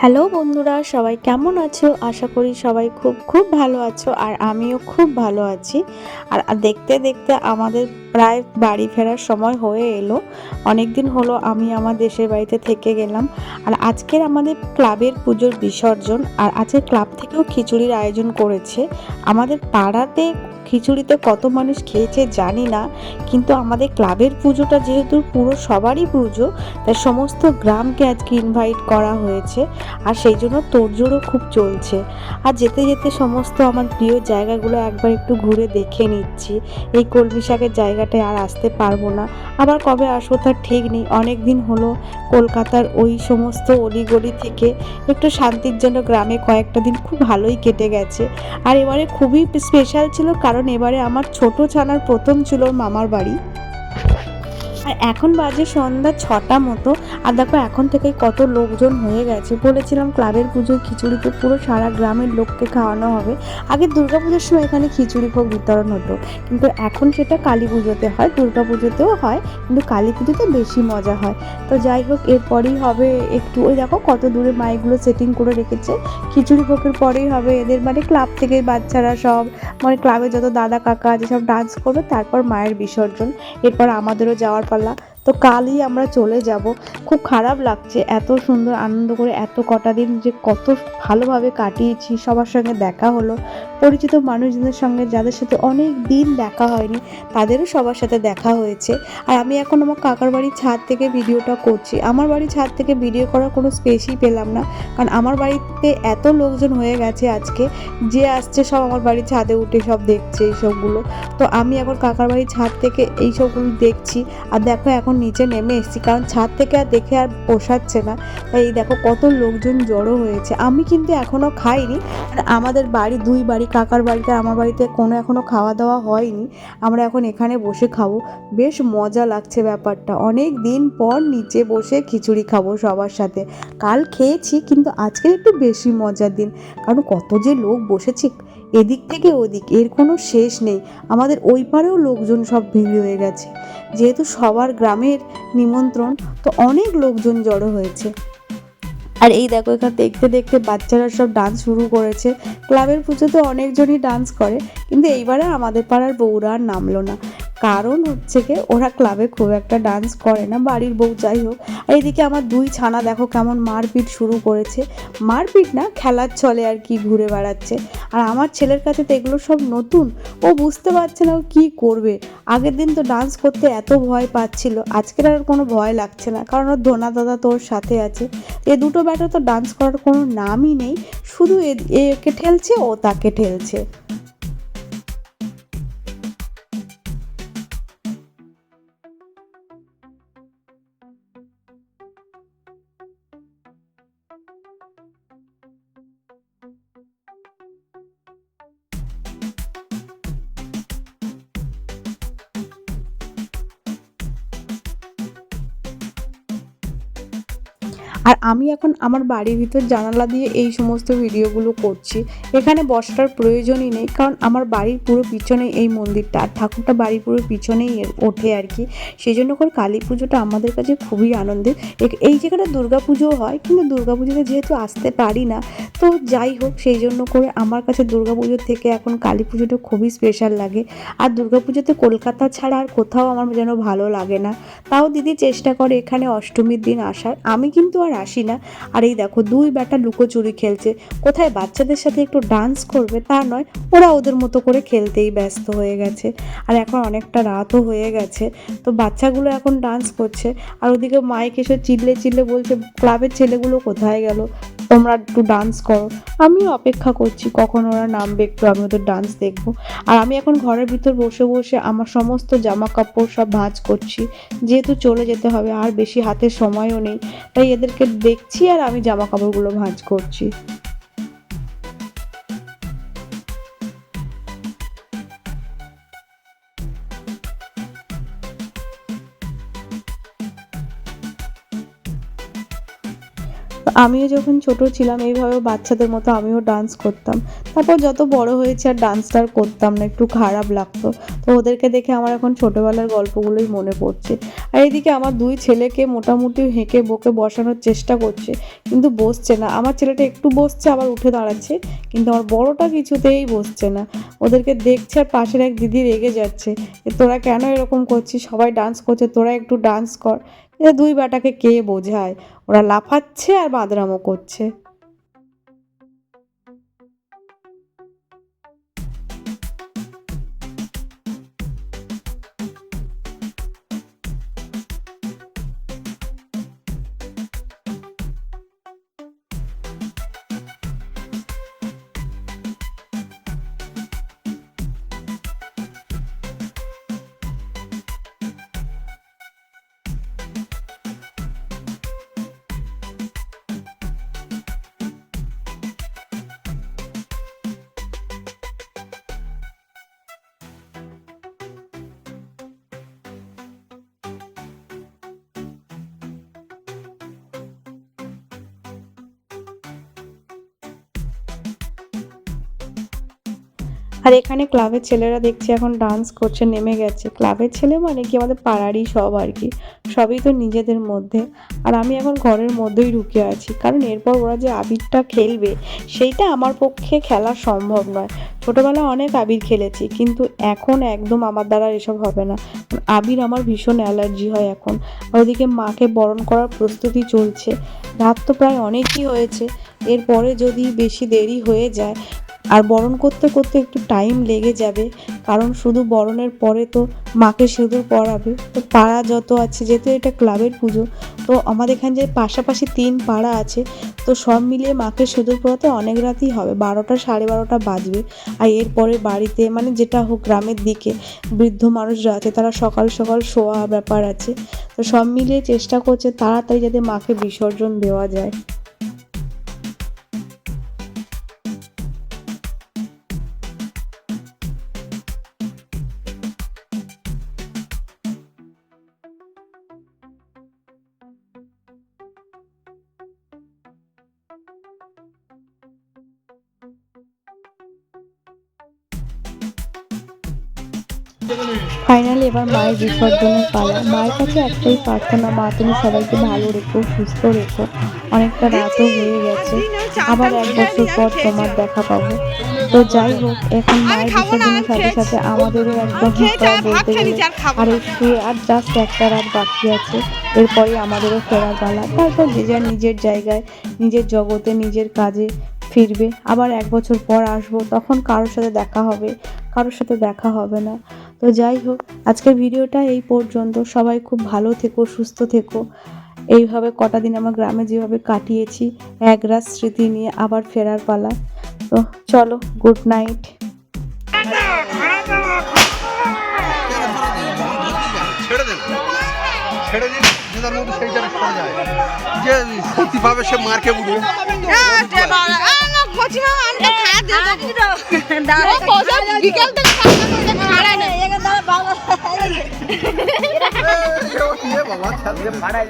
Hello বন্ধুরা, সবাই কেমন আছো? আশা করি সবাই খুব খুব ভালো আছো আর আমিও খুব ভালো আছি। আর দেখতে দেখতে আমাদের প্রায় বাড়ি ফেরার সময় হয়ে এলো। অনেক দিন হলো আমি আমার দেশের বাড়িতে থেকে গেলাম। আর আজকের আমাদের ক্লাবের পুজোর বিসর্জন আর আজকে ক্লাব থেকেও খিচুড়ির আয়োজন করেছে। আমাদের পাড়াতে খিচুড়িতে কত মানুষ খেয়েছে জানি না, কিন্তু আমাদের ক্লাবের পুজোটা যেহেতু পুরো সবারই পুজো, তাই সমস্ত গ্রামকে আজকে ইনভাইট করা হয়েছে, আর সেই জন্য তোড়জোড়ও খুব চলছে। আর যেতে যেতে সমস্ত আমার প্রিয় জায়গাগুলো একবার একটু ঘুরে দেখে নিচ্ছি। এই কলমি শাকের জায়গাটায় আর আসতে পারব না। আবার কবে আসব তার ঠিক নেই। অনেক দিন হলো কলকাতার ওই সমস্ত অলিগলি থেকে একটু শান্তির জন্য গ্রামে কয়েকটা দিন খুব ভালোই কেটে গেছে। আর এবারে খুবই স্পেশাল ছিল কারণ এবারে আমার ছোট ছানার প্রথম ছিল মামার বাড়ি। আর এখন বাজে সন্ধ্যা ছটা মতো। আর দেখো এখন থেকেই কত লোকজন হয়ে গেছে। বলেছিলাম ক্লাবের পুজোয় খিচুড়িতে পুরো সারা গ্রামের লোককে খাওয়ানো হবে। আগে দুর্গাপুজোর সময় এখানে খিচুড়ি ভোগ বিতরণ হতো। কিন্তু এখন সেটা কালী পুজোতে হয় দুর্গা পুজোতেও হয়, কিন্তু কালী পুজোতে বেশি মজা হয়। তো যাই হোক, এরপরেই হবে একটু, ওই দেখো কত দূরে মাইকগুলো সেটিং করে রেখেছে। খিচুড়ি ভোগের পরেই হবে এদের মানে ক্লাব থেকে বাচ্চারা সব মানে ক্লাবে যত দাদা কাকা আছে সব ডান্স করবে, তারপর মায়ের বিসর্জন। এরপর আমাদেরও যাওয়ার পালা তো কালই আমরা চলে যাব। খুব খারাপ লাগছে এত সুন্দর আনন্দ করে এত কটা দিন যে কত ভালোভাবে কাটিয়েছি, সবার সঙ্গে দেখা হলো। পরিচিত মানুষজনের সঙ্গে যাদের সাথে অনেক দিন দেখা হয়নি, তাদেরও সবার সাথে দেখা হয়েছে। আর আমি এখন আমার কাকার বাড়ির ছাদ থেকে ভিডিওটা করছি। আমার বাড়ির ছাদ থেকে ভিডিও করার কোনো স্পেসই পেলাম না। কারণ আমার বাড়িতে এত লোকজন হয়ে গেছে আজকে, যে আসছে সব আমার বাড়ির ছাদে উঠে সব দেখছে এইসবগুলো। তো আমি এখন কাকার বাড়ির ছাদ থেকে এইসবগুলো দেখছি। আর দেখো এখন নিচে নেমে এসেছি, কারণ ছাদ থেকে আর দেখে আর পোষাচ্ছে না। তাই এই দেখো কত লোকজন জড়ো হয়েছে। আমি কিন্তু এখনও খাইনি আমাদের বাড়ি দুই বাড়ি, কাকার বাড়িতে, আমার বাড়িতে কোনো এখনও খাওয়া দাওয়া হয়নি। আমরা এখন এখানে বসে খাব। বেশ মজা লাগছে ব্যাপারটা। অনেক দিন পর নিচে বসে খিচুড়ি খাব সবার সাথে। কাল খেয়েছি, কিন্তু আজকে একটু বেশি মজার দিন। কারণ কত যে লোক বসেছে এদিক থেকে ওদিক, এর কোনো শেষ নেই। আমাদের ওই পারেও লোকজন সব ভিড় হয়ে গেছে। যেহেতু সবার গ্রামের নিমন্ত্রণ, তো অনেক লোকজন জড়ো হয়েছে। আর এই দেখো, এখানে দেখতে দেখতে বাচ্চারা সব ডান্স শুরু করেছে। ক্লাবের পুজোতে অনেকজনই ডান্স করে। কিন্তু এইবারে আমাদের পাড়ার বউরা আর নামলো না। কারণ হচ্ছে কি, ওরা ক্লাবে খুব একটা ডান্স করে না, বাড়ির বউ যাই হোক। আর এদিকে আমার দুই ছানা দেখো কেমন মারপিট শুরু করেছে। মারপিট না, খেলার ছলে আর কি ঘুরে বেড়াচ্ছে। আর আমার ছেলের কাছে তো এগুলো সব নতুন। ও বুঝতে পারছে না ও কী করবে। আগের দিন তো ডান্স করতে এত ভয় পাচ্ছিল। আজকের আর কোনো ভয় লাগছে না। কারণ ওর ধোনা দাদা তোর সাথে আছে। এ দুটো ব্যাটা তো ডান্স করার কোনো নামই নেই। শুধু এ- একে ঠেলছে, ও তাকে ঠেলছে। আর আমি এখন আমার বাড়ির ভিতর জানালা দিয়ে এই সমস্ত ভিডিওগুলো করছি। এখানে বসার প্রয়োজনই নেই, কারণ আমার বাড়ির পুরো পিছনেই এই মন্দিরটা। আর ঠাকুরটা বাড়ির পুরো পিছনেই ওঠে আর কি। সেই জন্য করে কালী পুজোটা আমাদের কাছে খুবই আনন্দের। এই জায়গাটা দুর্গা পুজো হয়, কিন্তু দুর্গা পুজোতে যেহেতু আসতে পারি না, তো যাই হোক সেই জন্য করে আমার কাছে দুর্গা পুজোর থেকে এখন কালী পুজোটা খুবই স্পেশাল লাগে। আর দুর্গা পুজোতে কলকাতা ছাড়া আর কোথাও আমার যেন ভালো লাগে না। তাও দিদি চেষ্টা করে এখানে অষ্টমীর দিন আসার। আমি কিন্তু আর আসি না। আর এই দেখো, দুই বেটা লুকোচুরি খেলছে। কোথায় বাচ্চাদের সাথে একটু ডান্স করবে তা নয়, ওরা ওদের মতো করে খেলতেই ব্যস্ত হয়ে গেছে। আর এখন অনেকটা রাতও হয়ে গেছে, তো বাচ্চাগুলো এখন ডান্স করছে। আর ওদিকে মাইক এসে চিল্লে চিল্লে বলছে, ক্লাবের ছেলেগুলো কোথায় গেল? তোমরা একটু ডান্স করো। আমিও অপেক্ষা করছি কখন ওরা নামবে একটু আমি ওদের ডান্স দেখব। আর আমি এখন ঘরের ভিতর বসে বসে আমার সমস্ত জামা কাপড় সব ভাঁজ করছি। যেহেতু চলে যেতে হবে, আর বেশি হাতে সময়ও নেই, তাই এদেরকে দেখছি আর আমি জামা কাপড়গুলো ভাঁজ করছি। আমিও যখন ছোট ছিলাম এইভাবে বাচ্চাদের মতো আমিও ডান্স করতাম। তারপর যত বড় হয়েছে আর ডান্সটা আর করতাম না, একটু খারাপ লাগতো। তো ওদেরকে দেখে আমার এখন ছোটবেলার গল্পগুলোই মনে পড়ছে। আর এদিকে আমার দুই ছেলেকে মোটামুটি হেঁকে বকে বসানোর চেষ্টা করছে, কিন্তু বসছে না। আমার ছেলেটা একটু বসছে, আবার উঠে দাঁড়াচ্ছে, কিন্তু আমার বড়টা কিছুতেই বসছে না। ওদেরকে দেখছে আর পাশের এক দিদি রেগে যাচ্ছে তোরা কেন এরকম করছিস? সবাই ডান্স করছে, তোরা একটু ডান্স কর। এ দুই বাটাকে কে বোঝায়? ওরা লাফাচ্ছে আর বাদরামো করছে। আর এখানে ক্লাবের ছেলেরা দেখছি এখন ডান্স করছে, নেমে গেছে। ক্লাবের ছেলে মানে কি? আমাদের পাড়ারই সব আর কি। সবই তো নিজেদের মধ্যে। আর আমি এখন ঘরের মধ্যেই ঢুকে আছি। কারণ এরপর ওরা যে আবিরটা খেলবে, সেইটা আমার পক্ষে খেলা সম্ভব নয়। ছোটবেলায় অনেক আবির খেলেছি, কিন্তু এখন একদম আমার দ্বারা এসব হবে না। আবির আমার ভীষণ অ্যালার্জি হয় এখন। আর ওদিকে মাকে বরণ করার প্রস্তুতি চলছে। রাত তো প্রায় অনেকই হয়েছে। এরপরে যদি বেশি দেরি হয়ে যায় আর বরণ করতে করতে একটু টাইম লেগে যাবে, কারণ শুধু বরণের পরে তো মাকে সিঁদুর পরাবে। তো পাড়া যত আছে, যেহেতু এটা ক্লাবের পুজো, তো আমাদের এখানে যে পাশাপাশি তিন পাড়া আছে, তো সব মিলিয়ে মাকে সিঁদুর পরাতে অনেক রাতই হবে, বারোটা সাড়ে বারোটা বাজবে। আর এরপরে বাড়িতে মানে যেটা হোক গ্রামের দিকে, বৃদ্ধ মানুষরা আছে, তারা সকাল সকাল শোয়া ব্যাপার আছে। তো সব মিলিয়ে চেষ্টা করছে তাড়াতাড়ি যাতে মাকে বিসর্জন দেওয়া যায়। ফাইনালি এবার মায়ের বিসর্জনের পালা। মায়ের কাছে একটাই প্রার্থনা মা তুমি সবাইকে ভালো রেখো সুস্থ রেখো। অনেকটা রাতও হয়ে গেছে। আবার এক বছর পর তোমার দেখা পাবো। তো যাই হোক এখন মায়ের বিসর্জনের সাথে সাথে আমাদেরও একদম বলতে গেলে আর একটু আর জাস্ট একটা রাত বাকি আছে। এরপরে আমাদেরও ফেরা পালা। তারপর যে যার নিজের জায়গায় নিজের জগতে নিজের কাজে ফিরবে। আবার এক বছর পর আসব তখন কারোর সাথে দেখা হবে কারোর সাথে দেখা হবে না। তো যাই হোক আজকের ভিডিওটা এই পর্যন্ত। সবাই খুব ভালো থেকো সুস্থ থেকো। এইভাবে কটা দিন আমার গ্রামে যেভাবে কাটিয়েছি এক রাত স্মৃতি নিয়ে আবার ফেরার পালা। তো চলো গুড নাইট। ছেড়ে দেন ছেড়ে দিন যে মধ্যে সেই জায়গায় সরে যায়। যে সত্যি পাবে সে মার্কে উঠবে বিকেল থেকে খাড়া নেই এ বাবা ছাড় ভাড়ায়